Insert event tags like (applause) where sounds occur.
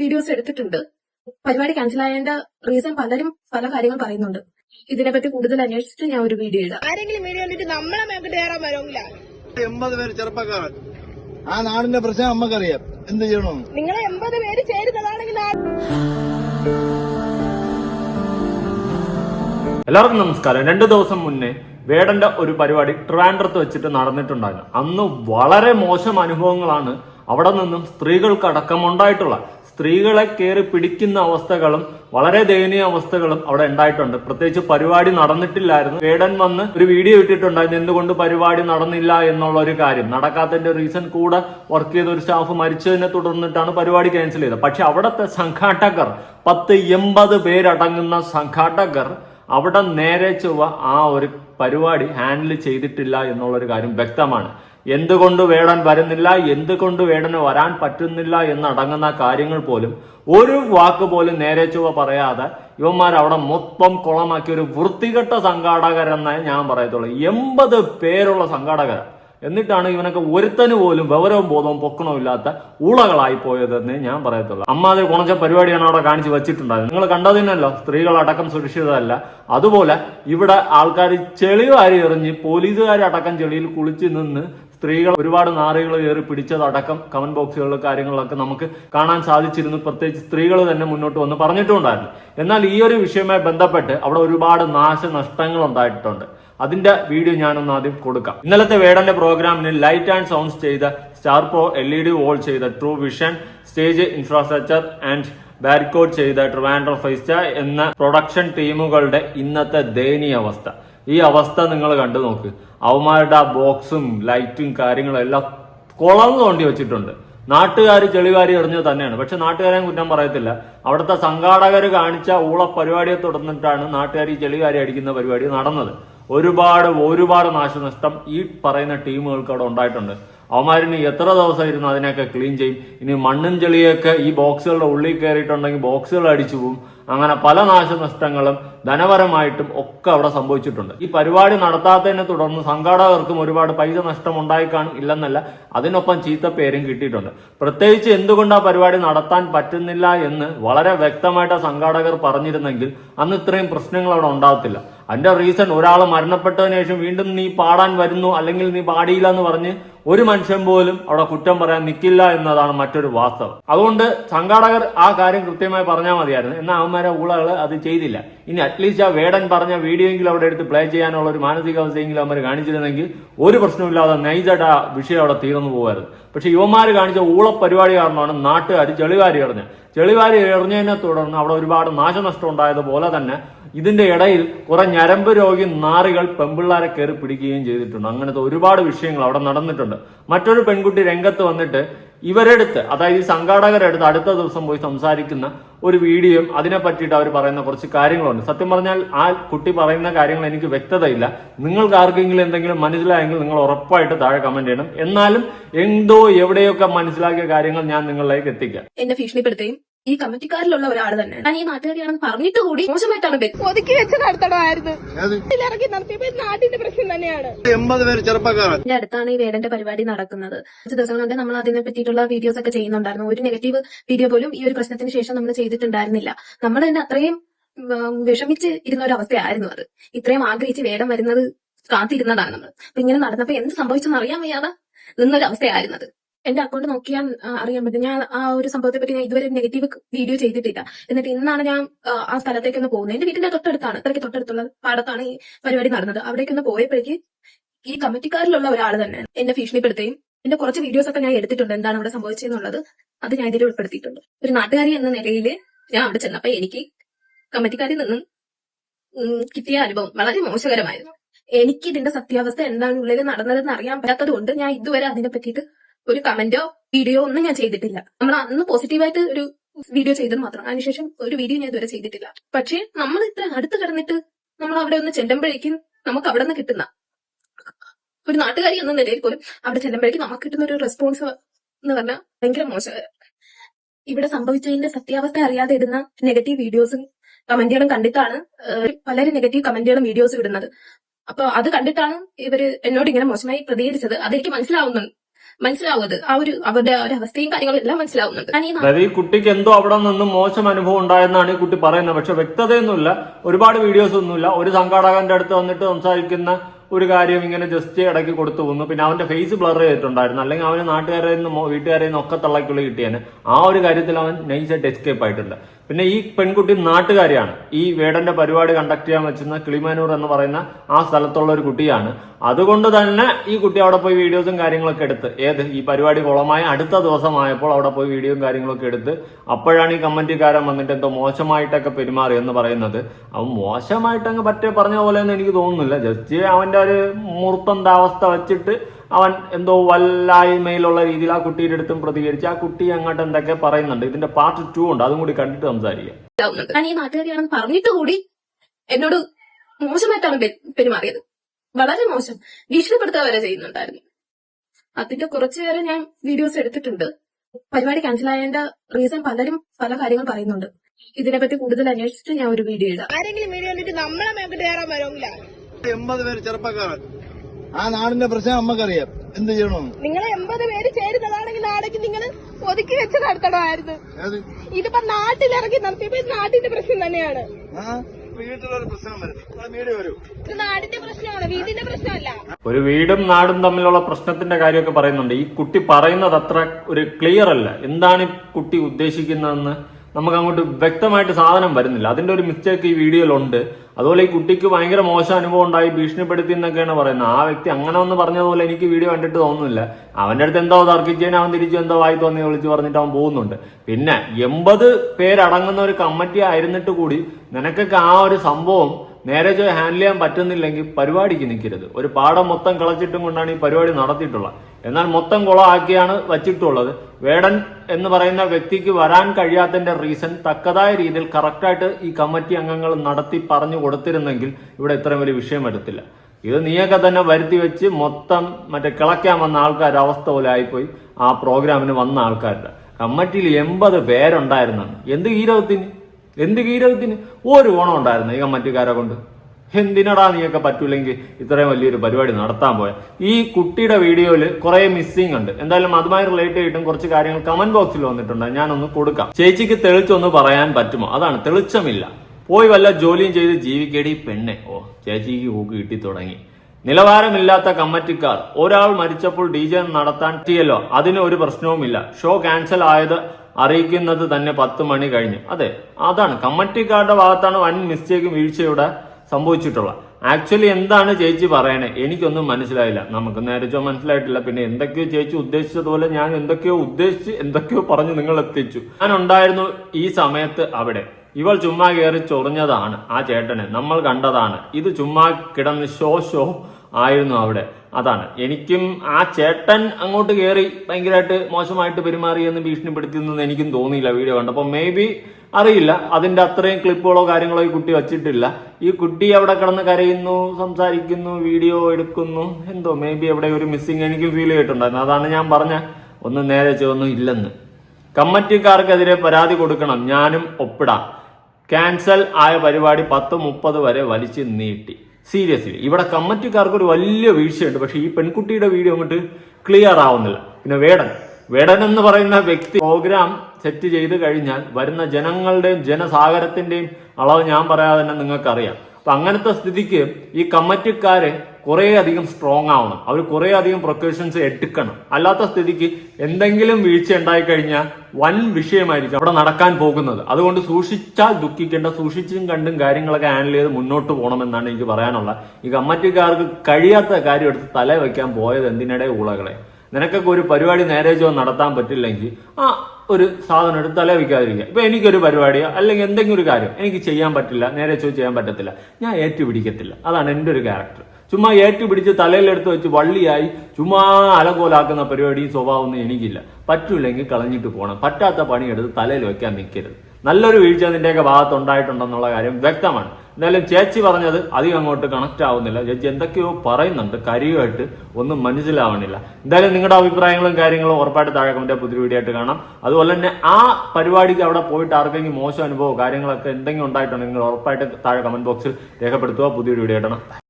Videos എടുത്തിട്ടുണ്ട്. പരിപാടി cancel ആയതിന്റെ reason പലരും പല കാര്യങ്ങൾ പറയുന്നുണ്ട്. ഇതിനെപ്പറ്റി കൂടുതൽ അന്വേഷിച്ചിട്ട് ഞാൻ ഒരു വീഡിയോ ഇടാം. ആരെങ്കിലും വീഡിയോ കണ്ടിട്ട് നമ്മളെ മേക്കിട്ട് കയറാൻ വരുമെങ്കിലാ എൺപത് പേര് ചെറുപ്പക്കാരൻ. ആ നാടിന്റെ പ്രശ്നം നമ്മക്കറിയാം എന്ത് ചെയ്യണമെന്ന് നിങ്ങളെ എൺപത് പേര് ചേരുന്നതാണെങ്കിൽ എല്ലാവർക്കും നമസ്കാരം. രണ്ടു ദിവസം മുന്നേ വേടന്റെ ഒരു പരിപാടി ട്രിവാൻഡ്രത്ത് വെച്ചിട്ട് നടന്നിട്ടുണ്ടായിരുന്നു. അന്ന് വളരെ മോശം അനുഭവങ്ങളാണ് അവിടെ നിന്നും സ്ത്രീകൾക്ക് അടക്കമുണ്ടായിട്ടുള്ള സ്ത്രീകളെ കയറി പിടിക്കുന്ന അവസ്ഥകളും വളരെ ദയനീയ അവസ്ഥകളും അവിടെ ഉണ്ടായിട്ടുണ്ട്. പ്രത്യേകിച്ച് പരിപാടി നടന്നിട്ടില്ലായിരുന്നു. വേടൻ വന്ന് ഒരു വീഡിയോ ഇട്ടിട്ടുണ്ടായിരുന്നു. എന്തുകൊണ്ട് പരിപാടി നടന്നില്ല എന്നുള്ള ഒരു കാര്യം. നടക്കാത്തതിന്റെ റീസൺ കൂടെ വർക്ക് ചെയ്ത ഒരു സ്റ്റാഫ് മരിച്ചതിനെ തുടർന്നിട്ടാണ് പരിപാടി ക്യാൻസൽ ചെയ്തത്. പക്ഷെ അവിടുത്തെ സംഘാടകർ പത്ത് എൺപത് പേരടങ്ങുന്ന സംഘാടകർ അവിടെ നേരെ ചൊവ്വ ആ ഒരു പരിപാടി ഹാൻഡിൽ ചെയ്തിട്ടില്ല എന്നുള്ളൊരു കാര്യം വ്യക്തമാണ്. എന്തുകൊണ്ട് വേടൻ വരുന്നില്ല? എന്തുകൊണ്ട് വേടന് വരാൻ പറ്റുന്നില്ല എന്നടങ്ങുന്ന കാര്യങ്ങൾ പോലും ഒരു വാക്ക് പോലും നേരെ ചുവ പറയാതെ ഇവന്മാർ അവിടെ മൊത്തം കുളമാക്കിയ ഒരു വൃത്തികെട്ട സംഘാടകരെന്നേ ഞാൻ പറയത്തുള്ളൂ. എൺപത് പേരുള്ള സംഘാടകർ. എന്നിട്ടാണ് ഇവനൊക്കെ ഒരുത്തന് പോലും വിവരവും ബോധവും പൊക്കണവും ഇല്ലാത്ത ഊളകളായി പോയതെന്ന് ഞാൻ പറയത്തുള്ളൂ. അമ്മാതിരി കുണച്ച പരിപാടിയാണ് അവിടെ കാണിച്ചു വെച്ചിട്ടുണ്ടായത് നിങ്ങൾ കണ്ടതിനല്ലോ സ്ത്രീകളടക്കം സുരക്ഷിതമല്ല അതുപോലെ ഇവിടെ ആൾക്കാർ ചെളി വാരി എറിഞ്ഞ് പോലീസുകാരടക്കം ചെളിയിൽ കുളിച്ച് നിന്ന് സ്ത്രീകൾ ഒരുപാട് നാറികൾ കയറി പിടിച്ചതടക്കം കമന്റ് ബോക്സുകളിലെ കാര്യങ്ങളിലൊക്കെ നമുക്ക് കാണാൻ സാധിച്ചിരുന്നു. പ്രത്യേകിച്ച് സ്ത്രീകൾ തന്നെ മുന്നോട്ട് വന്ന് പറഞ്ഞിട്ടുണ്ടായിരുന്നു. എന്നാൽ ഈ ഒരു വിഷയവുമായി ബന്ധപ്പെട്ട് അവിടെ ഒരുപാട് നാശനഷ്ടങ്ങൾ ഉണ്ടായിട്ടുണ്ട്. അതിന്റെ വീഡിയോ ഞാനൊന്ന് ആദ്യം കൊടുക്കാം. ഇന്നലത്തെ വേടന്റെ പ്രോഗ്രാമിന് ലൈറ്റ് ആൻഡ് സൗണ്ട്സ് ചെയ്ത Star Pro L E D wall ചെയ്ത True Vision stage infrastructure and barricade ചെയ്ത ട്രിവാൻഡ്രം ഫൈസ്റ്റ എന്ന പ്രൊഡക്ഷൻ ടീമുകളുടെ ഇന്നത്തെ ദയനീയ അവസ്ഥ. ഈ അവസ്ഥ നിങ്ങൾ കണ്ടു നോക്ക്. അവന്മാരുടെ ആ ബോക്സും ലൈറ്റും കാര്യങ്ങളും എല്ലാം കുളം തോണ്ടി വെച്ചിട്ടുണ്ട്. നാട്ടുകാർ ചെളിവാരി എറിഞ്ഞത് തന്നെയാണ്. പക്ഷെ നാട്ടുകാരെ കുറ്റം പറയത്തില്ല. അവിടുത്തെ സംഘാടകർ കാണിച്ച ഊള പരിപാടിയെ തുടർന്നിട്ടാണ് നാട്ടുകാർ ഈ ചെളിവാരി അടിക്കുന്ന പരിപാടി നടന്നത്. ഒരുപാട് ഒരുപാട് നാശനഷ്ടം ഈ പറയുന്ന ടീമുകൾക്ക് അവിടെ ഉണ്ടായിട്ടുണ്ട്. അവന്മാരിന് എത്ര ദിവസമായിരുന്നു അതിനെയൊക്കെ ക്ലീൻ ചെയ്യും? ഇനി മണ്ണും ചെളിയൊക്കെ ഈ ബോക്സുകളുടെ ഉള്ളിൽ കയറിയിട്ടുണ്ടെങ്കിൽ ബോക്സുകൾ അടിച്ചു പോകും അങ്ങനെ പല നാശനഷ്ടങ്ങളും ധനപരമായിട്ടും ഒക്കെ അവിടെ സംഭവിച്ചിട്ടുണ്ട്. ഈ പരിപാടി നടത്താത്തതിനെ തുടർന്ന് സംഘാടകർക്കും ഒരുപാട് പൈസ നഷ്ടം ഉണ്ടായി കാണും ഇല്ലെന്നല്ല അതിനൊപ്പം ചീത്ത പേരും കിട്ടിയിട്ടുണ്ട്. പ്രത്യേകിച്ച് എന്തുകൊണ്ട് ആ പരിപാടി നടത്താൻ പറ്റുന്നില്ല എന്ന് വളരെ വ്യക്തമായിട്ട് സംഘാടകർ പറഞ്ഞിരുന്നെങ്കിൽ അന്ന് ഇത്രയും പ്രശ്നങ്ങൾ അവിടെ ഉണ്ടാകത്തില്ല അതിന്റെ റീസൺ ഒരാൾ മരണപ്പെട്ടതിന് ശേഷം വീണ്ടും നീ പാടാൻ വരുന്നു അല്ലെങ്കിൽ നീ പാടിയില്ല എന്ന് പറഞ്ഞ് ഒരു മനുഷ്യൻ പോലും അവിടെ കുറ്റം പറയാൻ നിൽക്കില്ല എന്നതാണ് മറ്റൊരു വാസ്തവം. അതുകൊണ്ട് സംഘാടകർ ആ കാര്യം കൃത്യമായി പറഞ്ഞാൽ മതിയായിരുന്നു. എന്നാൽ അവന്മാരെ ഊളകൾ അത് ചെയ്തില്ല. ഇനി അറ്റ്ലീസ്റ്റ് ആ വേടൻ പറഞ്ഞ വീഡിയോ എങ്കിലും അവിടെ എടുത്ത് പ്ലേ ചെയ്യാനുള്ള ഒരു മാനസികാവസ്ഥയെങ്കിലും അവന്മാർ കാണിച്ചിരുന്നെങ്കിൽ ഒരു പ്രശ്നമില്ലാതെ നൈസായിട്ട് ആ വിഷയം അവിടെ തീർന്നു പോകുമായിരുന്നു പക്ഷെ യുവമാർ കാണിച്ച ഊള പരിപാടി കാരണമാണ് നാട്ടുകാർ ചെളിവാരി എറിഞ്ഞത്. ചെളിവാരി എറിഞ്ഞതിനെ തുടർന്ന് അവിടെ ഒരുപാട് നാശനഷ്ടം ഉണ്ടായതുപോലെ തന്നെ ഇതിന്റെ ഇടയിൽ കുറെ ഞരമ്പ് രോഗി നാറികൾ പെമ്പിള്ളാരെ കയറി പിടിക്കുകയും ചെയ്തിട്ടുണ്ട്. അങ്ങനത്തെ ഒരുപാട് വിഷയങ്ങൾ അവിടെ നടന്നിട്ടുണ്ട്. മറ്റൊരു പെൺകുട്ടി രംഗത്ത് വന്നിട്ട് ഇവരെടുത്ത് അതായത് ഈ സംഘാടകരെടുത്ത് അടുത്ത ദിവസം പോയി സംസാരിക്കുന്ന ഒരു വീഡിയോയും അതിനെ പറ്റിയിട്ട് അവർ പറയുന്ന കുറച്ച് കാര്യങ്ങളുണ്ട്. സത്യം പറഞ്ഞാൽ ആ കുട്ടി പറയുന്ന കാര്യങ്ങൾ എനിക്ക് വ്യക്തതയില്ല. നിങ്ങൾക്ക് ആർക്കെങ്കിലും എന്തെങ്കിലും മനസ്സിലായെങ്കിൽ നിങ്ങൾ ഉറപ്പായിട്ട് താഴെ കമന്റ് ചെയ്യണം. എന്നാലും എന്തോ എവിടെയൊക്കെ മനസ്സിലാക്കിയ കാര്യങ്ങൾ ഞാൻ നിങ്ങളിലേക്ക് എത്തിക്കാം. എന്നെ ഭീഷണിപ്പെടുത്തുകയും ഈ കമ്മിറ്റിക്കാരിലുള്ള ഒരാൾ തന്നെ. ഞാൻ ഈ നാട്ടുകാരിയാണെന്ന് പറഞ്ഞിട്ട് കൂടി മോശമായിട്ടാണ് (laughs) ഒതുക്കി വെച്ച നടത്തണമായിരുന്നു. നടത്തിയപ്പോ നാട്ടിന്റെ പ്രശ്നം തന്നെയാണ്. എൺപത് പേര് എന്റെ അടുത്താണ് ഈ വേടന്റെ പരിപാടി നടക്കുന്നത്. കുറച്ച് ദിവസം കൊണ്ട് നമ്മൾ അതിനെ പറ്റിയിട്ടുള്ള വീഡിയോസ് ഒക്കെ ചെയ്യുന്നുണ്ടായിരുന്നു. ഒരു നെഗറ്റീവ് വീഡിയോ പോലും ഈ ഒരു പ്രശ്നത്തിന് ശേഷം നമ്മൾ ചെയ്തിട്ടുണ്ടായിരുന്നില്ല. നമ്മൾ തന്നെ അത്രയും വിഷമിച്ച് ഇരുന്ന ഒരു അവസ്ഥയായിരുന്നു അത്. ഇത്രയും ആഗ്രഹിച്ച് വേടം വരുന്നത് കാത്തിരുന്നതാണ് നമ്മൾ. അപ്പൊ ഇങ്ങനെ നടന്നപ്പോ എന്ത് സംഭവിച്ചെന്ന് അറിയാൻ വയ്യാതെ നിന്നൊരു അവസ്ഥയായിരുന്നത് എന്റെ അക്കൗണ്ട് നോക്കിയാൽ അറിയാൻ പറ്റും. ഞാൻ ആ ഒരു സംഭവത്തെ പറ്റി ഞാൻ ഇതുവരെ നെഗറ്റീവ് വീഡിയോ ചെയ്തിട്ടില്ല. എന്നിട്ട് ഇന്നാണ് ഞാൻ ആ, സ്ഥലത്തേക്ക് ഒന്ന് പോകുന്നത്. എന്റെ വീടിന്റെ തൊട്ടടുത്താണ്. ഇത്രയ്ക്ക് തൊട്ടടുത്തുള്ള പാടത്താണ് ഈ പരിപാടി നടന്നത്. അവിടേക്ക് ഒന്ന് പോയപ്പോഴേക്ക് ഈ കമ്മിറ്റിക്കാരിലുള്ള ഒരാൾ തന്നെ എന്നെ ഭീഷണിപ്പെടുത്തുകയും എന്റെ കുറച്ച് വീഡിയോസ് ഒക്കെ ഞാൻ എടുത്തിട്ടുണ്ട്. എന്താണ് അവിടെ സംഭവിച്ചതെന്നുള്ളത് അത് ഞാൻ ഇതിൽ ഉൾപ്പെടുത്തിയിട്ടുണ്ട്. ഒരു നാട്ടുകാരി എന്ന നിലയിൽ ഞാൻ അവിടെ ചെന്നപ്പോ എനിക്ക് കമ്മിറ്റിക്കാരിൽ നിന്നും കിട്ടിയ അനുഭവം വളരെ മോശകരമായിരുന്നു. എനിക്ക് ഇതിന്റെ സത്യാവസ്ഥ എന്താണ് ഉള്ളിൽ നടന്നതെന്ന് അറിയാൻ പറ്റാത്തത് കൊണ്ട് ഞാൻ ഇതുവരെ അതിനെ പറ്റിയിട്ട് ഒരു കമന്റോ വീഡിയോ ഒന്നും ഞാൻ ചെയ്തിട്ടില്ല. നമ്മൾ അന്ന് പോസിറ്റീവായിട്ട് ഒരു വീഡിയോ ചെയ്തത് മാത്രം. അതിനുശേഷം ഒരു വീഡിയോ ഞാൻ ഇതുവരെ ചെയ്തിട്ടില്ല. പക്ഷേ നമ്മൾ ഇത്ര അടുത്ത് കിടന്നിട്ട് നമ്മൾ അവിടെ ഒന്ന് ചെല്ലുമ്പോഴേക്കും നമുക്ക് അവിടെ നിന്ന് കിട്ടുന്ന ഒരു നാട്ടുകാരി എന്ന നിലയിൽ പോലും അവിടെ ചെല്ലുമ്പോഴേക്കും നമുക്ക് കിട്ടുന്ന ഒരു റെസ്പോൺസ് എന്ന് പറഞ്ഞാൽ ഭയങ്കര മോശം. ഇവിടെ സംഭവിച്ചതിന്റെ സത്യാവസ്ഥ അറിയാതെ ഇടുന്ന നെഗറ്റീവ് വീഡിയോസും കമന്റുകളും കണ്ടിട്ടാണ് പലരും നെഗറ്റീവ് കമന്റുകളും വീഡിയോസും ഇടുന്നത്. അപ്പൊ അത് കണ്ടിട്ടാണ് ഇവർ എന്നോട് ഇങ്ങനെ മോശമായി പ്രതികരിച്ചത്. അതെനിക്ക് മനസ്സിലാവുന്നുണ്ട്. മനസ്സിലാവും ആ ഒരു അവരുടെ ആ ഒരു അവസ്ഥയും കാര്യങ്ങളും എല്ലാം മനസ്സിലാവുന്നുണ്ട്. ഈ അതായത് ഈ കുട്ടിക്ക് എന്തോ അവിടെ നിന്നും മോശം അനുഭവം ഉണ്ടായെന്നാണ് ഈ കുട്ടി പറയുന്നത്. പക്ഷെ വ്യക്തതയൊന്നുമില്ല. ഒരുപാട് വീഡിയോസ് ഒന്നുമില്ല. ഒരു സംഘാടകന്റെ അടുത്ത് വന്നിട്ട് സംസാരിക്കുന്ന ഒരു കാര്യം ഇങ്ങനെ ജസ്റ്റ് ഇടയ്ക്ക് കൊടുത്തു പോകുന്നു പിന്നെ അവന്റെ ഫേസ് ബ്ലർ ചെയ്തിട്ടുണ്ടായിരുന്നു. അല്ലെങ്കിൽ അവന് നാട്ടുകാരെ നിന്ന് വീട്ടുകാരെ നിന്ന് ഒക്കെ തള്ളക്കുള്ളി കിട്ടിയാണ് ആ ഒരു കാര്യത്തിൽ അവൻ നൈസായിട്ട് എസ്കേപ്പ് ആയിട്ടുണ്ട്. പിന്നെ ഈ പെൺകുട്ടി നാട്ടുകാരിയാണ്. ഈ വേടന്റെ പരിപാടി കണ്ടക്ട് ചെയ്യാൻ വെച്ചിരുന്ന കിളിമാനൂർ എന്ന് പറയുന്ന ആ സ്ഥലത്തുള്ള ഒരു കുട്ടിയാണ്. അതുകൊണ്ട് തന്നെ ഈ കുട്ടി അവിടെ പോയി വീഡിയോസും കാര്യങ്ങളൊക്കെ എടുത്ത് ഏത്? ഈ പരിപാടി കുളമായ. അടുത്ത ദിവസമായപ്പോൾ അവിടെ പോയി വീഡിയോയും കാര്യങ്ങളൊക്കെ എടുത്ത് അപ്പോഴാണ് ഈ കമന്റുകാരൻ വന്നിട്ട് എന്തോ മോശമായിട്ടൊക്കെ പെരുമാറി എന്ന് പറയുന്നത്. അവൻ മോശമായിട്ടങ്ങ് പറ്റേ പറഞ്ഞ പോലെ ഒന്നും എനിക്ക് തോന്നുന്നില്ല. ജസ്റ്റ് അവന്റെ ഒരു മൂർത്തന്താവസ്ഥ വെച്ചിട്ട് അവൻ എന്തോ വല്ലായ്മയിലുള്ള രീതിയിൽ ആ കുട്ടിയുടെ അടുത്തും പ്രതികരിച്ച് ആ കുട്ടി അങ്ങോട്ട് എന്തൊക്കെ പറയുന്നുണ്ട്. ഇതിന്റെ പാർട്ട് ടു ഉണ്ട്. അതും കൂടി കണ്ടിട്ട് സംസാരിക്കാം. മനസ്സിലാവുന്നുണ്ട് ഞാൻ ഈ നാട്ടുകാരിയാണെന്ന് പറഞ്ഞിട്ട് കൂടി എന്നോട് മോശമായിട്ടാണ് പെരുമാറിയത്. വളരെ മോശം. ഭീഷണിപ്പെടുത്തുക വരെ ചെയ്യുന്നുണ്ടായിരുന്നു. അതിന്റെ കുറച്ചു പേരെ ഞാൻ വീഡിയോസ് എടുത്തിട്ടുണ്ട്. പരിപാടി ക്യാൻസൽ ആയതിന്റെ റീസൺ പലരും പല കാര്യങ്ങൾ പറയുന്നുണ്ട്. ഇതിനെപ്പറ്റി കൂടുതൽ അന്വേഷിച്ചിട്ട് ഞാൻ ഒരു വീഡിയോ ഇടാം. ആരെങ്കിലും വീഡിയോ കണ്ടിട്ട് നമ്മളെ മേക്കിട്ട് കയറാൻ വരവില്ല എൺപത് പേര് ചെറുപ്പക്കാരൻ. ആ നാടിന്റെ പ്രശ്നം നമ്മക്കറിയാം എന്ത് ചെയ്യണമെന്ന് നിങ്ങൾ എൺപത് പേര് ചേരുന്നതാണെങ്കിൽ നാളേക്ക് നിങ്ങൾ ഒതുക്കി വെച്ച് നടത്തണമായിരുന്നു. ഏത്? ഇതിപ്പോ നാട്ടിലിറങ്ങി നടത്തിയപ്പോ നാട്ടിന്റെ പ്രശ്നം തന്നെയാണ്. ആ? വീട്ടിലൊരു പ്രശ്നം വരും. വീട് വരൂ. ഇത് നാടിന്റെ പ്രശ്നമാണ് വീടിന്റെ പ്രശ്നമല്ല. ഒരു വീടും നാടും തമ്മിലുള്ള പ്രശ്നത്തിന്റെ കാര്യമൊക്കെ പറയുന്നുണ്ട്. ഈ കുട്ടി പറയുന്നത് അത്ര ഒരു ക്ലിയർ അല്ല. എന്താണ് ഈ കുട്ടി ഉദ്ദേശിക്കുന്നതെന്ന് നമുക്ക് അങ്ങോട്ട് വ്യക്തമായിട്ട് സാധനം വരുന്നില്ല. അതിന്റെ ഒരു മിസ്റ്റേക്ക് ഈ വീഡിയോയിലുണ്ട്. അതുപോലെ ഈ കുട്ടിക്ക് ഭയങ്കര മോശം അനുഭവം ഉണ്ടായി ഭീഷണിപ്പെടുത്തി എന്നൊക്കെയാണ് പറയുന്നത്. ആ വ്യക്തി അങ്ങനെ ഒന്ന് പറഞ്ഞതുപോലെ എനിക്ക് വീഡിയോ കണ്ടിട്ട് തോന്നുന്നില്ല. അവന്റെ അടുത്ത് എന്തോ തർക്കിച്ചതിന് അവൻ തിരിച്ചു എന്തോ വായി തോന്നി വിളിച്ച് പറഞ്ഞിട്ട് അവൻ പോകുന്നുണ്ട്. പിന്നെ എൺപത് പേരടങ്ങുന്ന ഒരു കമ്മിറ്റി ആയിരുന്നിട്ട് കൂടി നിനക്കൊക്കെ ആ ഒരു സംഭവം നേരെ ഹാൻഡിൽ ചെയ്യാൻ പറ്റുന്നില്ലെങ്കിൽ പരിപാടിക്ക് നിൽക്കരുത്. ഒരു പാടം മൊത്തം കളച്ചിട്ടും കൊണ്ടാണ് ഈ പരിപാടി നടത്തിയിട്ടുള്ളത്. എന്നാൽ മൊത്തം കുളമാക്കിയാണ് വച്ചിട്ടുള്ളത്. വേടൻ എന്ന് പറയുന്ന വ്യക്തിക്ക് വരാൻ കഴിയാത്തതിന്റെ റീസൺ തക്കതായ രീതിയിൽ കറക്റ്റായിട്ട് ഈ കമ്മിറ്റി അംഗങ്ങൾ നടത്തി പറഞ്ഞു കൊടുത്തിരുന്നെങ്കിൽ ഇവിടെ ഇത്രയും വലിയ വിഷയം വരത്തില്ല. ഇത് നീയൊക്കെ തന്നെ വരുത്തി വെച്ച് മൊത്തം മറ്റേ കിളയ്ക്കാൻ വന്ന ആൾക്കാരുടെ അവസ്ഥ പോലെ ആയിപ്പോയി. ആ പ്രോഗ്രാമിന് വന്ന ആൾക്കാരുടെ. കമ്മിറ്റിയിൽ എൺപത് പേരുണ്ടായിരുന്നു എന്ത് ഗീരവത്തിന്? എന്ത് ഗീരവത്തിന്? ഒരു ഓണം ഉണ്ടായിരുന്നു ഈ കമ്മിറ്റിക്കാരെ കൊണ്ട്. എന്തിനടാ നീയൊക്കെ പറ്റൂലെങ്കിൽ ഇത്രയും വലിയൊരു പരിപാടി നടത്താൻ പോയ? ഈ കുട്ടിയുടെ വീഡിയോയിൽ കുറെ മിസ്സിംഗ് ഉണ്ട്. എന്തായാലും അതുമായി റിലേറ്റ് ചെയ്തിട്ടും കുറച്ച് കാര്യങ്ങൾ കമന്റ് ബോക്സിൽ വന്നിട്ടുണ്ട്. ഞാനൊന്ന് കൊടുക്കാം. ചേച്ചിക്ക് തെളിച്ചൊന്ന് പറയാൻ പറ്റുമോ? അതാണ് തെളിച്ചമില്ല. പോയി വല്ല ജോലിയും ചെയ്ത് ജീവിക്കേടി പെണ്ണെ. ഓ ചേച്ചിക്ക് കൂക്ക് കിട്ടി തുടങ്ങി. നിലവാരമില്ലാത്ത കമ്മിറ്റിക്കാർ. ഒരാൾ മരിച്ചപ്പോൾ ഡി ജെ നടത്താൻ ടിയല്ലോ അതിന് ഒരു പ്രശ്നവുമില്ല. ഷോ ക്യാൻസൽ ആയത് അറിയിക്കുന്നത് തന്നെ പത്ത് മണി കഴിഞ്ഞു. അതെ അതാണ്. കമ്മിറ്റിക്കാരുടെ ഭാഗത്താണ് വൻ മിസ്റ്റേക്ക് വീഴ്ചയുടെ സംഭവിച്ചിട്ടുള്ളത് ആക്ച്വലി എന്താണ് ചേച്ചി പറയണേ? എനിക്കൊന്നും മനസ്സിലായില്ല. നമുക്ക് നേരച്ചോ മനസ്സിലായിട്ടില്ല. പിന്നെ എന്തൊക്കെയോ ചേച്ചി ഉദ്ദേശിച്ചതുപോലെ ഞാൻ എന്തൊക്കെയോ ഉദ്ദേശിച്ച് എന്തൊക്കെയോ പറഞ്ഞു നിങ്ങൾ എത്തിച്ചു. ഞാൻ ഉണ്ടായിരുന്നു ഈ സമയത്ത് അവിടെ. ഇവൾ ചുമ്മാ കയറി ചൊറിഞ്ഞതാണ് ആ ചേട്ടനെ. നമ്മൾ കണ്ടതാണ്. ഇത് ചുമ്മാ കിടന്ന് ഷോ ഷോ ആയിരുന്നു അവിടെ. അതാണ്. എനിക്കും ആ ചേട്ടൻ അങ്ങോട്ട് കയറി ഭയങ്കരമായിട്ട് മോശമായിട്ട് പെരുമാറി എന്ന് ഭീഷണിപ്പെടുത്തിയെന്ന് എനിക്കും തോന്നിയില്ല വീഡിയോ കണ്ടപ്പോൾ. മേ ബി അറിയില്ല. അതിന്റെ അത്രയും ക്ലിപ്പുകളോ കാര്യങ്ങളോ ഈ കുട്ടി വച്ചിട്ടില്ല. ഈ കുട്ടി അവിടെ കിടന്ന് കരയുന്നു സംസാരിക്കുന്നു വീഡിയോ എടുക്കുന്നു. എന്തോ മേ ബി അവിടെ ഒരു മിസ്സിങ് എനിക്ക് ഫീൽ ചെയ്തിട്ടുണ്ടായിരുന്നു. അതാണ് ഞാൻ പറഞ്ഞ ഒന്ന് നേരെ ഒന്നും ഇല്ലെന്ന്. കമ്മറ്റിക്കാർക്കെതിരെ പരാതി കൊടുക്കണം. ഞാനും ഒപ്പിടാം. ക്യാൻസൽ ആയ പരിപാടി പത്ത് മുപ്പത് വരെ വലിച്ചു നീട്ടി. സീരിയസ്ലി ഇവിടെ കമ്മറ്റിക്കാർക്ക് ഒരു വലിയ വീഴ്ചയുണ്ട്. പക്ഷെ ഈ പെൺകുട്ടിയുടെ വീഡിയോ അങ്ങോട്ട് ക്ലിയർ ആവുന്നില്ല. പിന്നെ വേടൻ. വേടൻ എന്ന് പറയുന്ന വ്യക്തി പ്രോഗ്രാം സെറ്റ് ചെയ്ത് കഴിഞ്ഞാൽ വരുന്ന ജനങ്ങളുടെയും ജനസാഗരത്തിന്റെയും അളവ് ഞാൻ പറയാതെ തന്നെ നിങ്ങൾക്കറിയാം. അപ്പൊ അങ്ങനത്തെ സ്ഥിതിക്ക് ഈ കമ്മിറ്റിക്കാര് കുറേ അധികം സ്ട്രോങ് ആവണം. അവർ കുറേ അധികം പ്രൊക്കേഷൻസ് എടുക്കണം. അല്ലാത്ത സ്ഥിതിക്ക് എന്തെങ്കിലും വീഴ്ച ഉണ്ടായി കഴിഞ്ഞാൽ വൻ വിഷയമായിരിക്കും അവിടെ നടക്കാൻ പോകുന്നത്. അതുകൊണ്ട് സൂക്ഷിച്ചാൽ ദുഃഖിക്കേണ്ട സൂക്ഷിച്ചും കണ്ടും കാര്യങ്ങളൊക്കെ ഹാൻഡിൽ ചെയ്ത് മുന്നോട്ട് പോകണമെന്നാണ് എനിക്ക് പറയാനുള്ളത് ഈ കമ്മിറ്റിക്കാർക്ക് കഴിയാത്ത കാര്യം എടുത്ത് തല വയ്ക്കാൻ പോയത് എന്തിനിടെ ഉളകളെ നിനക്കൊക്കെ ഒരു പരിപാടി നേരെ ചോ നടത്താൻ പറ്റില്ലെങ്കിൽ ആ ഒരു സാധനം എടുത്ത് തല വയ്ക്കാതിരിക്കുക. ഇപ്പൊ എനിക്കൊരു പരിപാടിയോ അല്ലെങ്കിൽ എന്തെങ്കിലും ഒരു കാര്യം എനിക്ക് ചെയ്യാൻ പറ്റില്ല നേരെ ചോ ചെയ്യാൻ പറ്റത്തില്ല ഞാൻ ഏറ്റുപിടിക്കത്തില്ല. അതാണ് എന്റെ ഒരു ക്യാരക്ടർ ചുമ്മാ ഏറ്റുപിടിച്ച് തലയിലെടുത്ത് വെച്ച് വള്ളിയായി ചുമ്മാ അലകോലാക്കുന്ന പരിപാടിയും സ്വഭാവമൊന്നും എനിക്കില്ല. പറ്റൂല്ലെങ്കിൽ കളഞ്ഞിട്ട് പോകണം പറ്റാത്ത പണിയെടുത്ത് തലയിൽ വെക്കാൻ നിൽക്കരുത്. നല്ലൊരു വീഴ്ച നിന്റെയൊക്കെ ഭാഗത്ത് ഉണ്ടായിട്ടുണ്ടെന്നുള്ള കാര്യം വ്യക്തമാണ്. എന്തായാലും ചേച്ചി പറഞ്ഞത് അധികം അങ്ങോട്ട് കണക്ട് ആവുന്നില്ല. ചേച്ചി എന്തൊക്കെയോ പറയുന്നുണ്ട്. കരിയുമായിട്ട് ഒന്നും മനസ്സിലാവണില്ല. എന്തായാലും നിങ്ങളുടെ അഭിപ്രായങ്ങളും കാര്യങ്ങളും ഉറപ്പായിട്ട് താഴെ കമന്റ് പുതിയ വീഡിയോ ആയിട്ട് കാണാം. അതുപോലെ തന്നെ ആ പരിപാടിക്ക് അവിടെ പോയിട്ട് ആർക്കെങ്കിലും മോശം അനുഭവം കാര്യങ്ങളൊക്കെ എന്തെങ്കിലും ഉണ്ടായിട്ടുണ്ടെങ്കിൽ ഉറപ്പായിട്ട് താഴെ കമന്റ് ബോക്സിൽ രേഖപ്പെടുത്തുക. പുതിയൊരു വീഡിയോ ആയിട്ടാണ്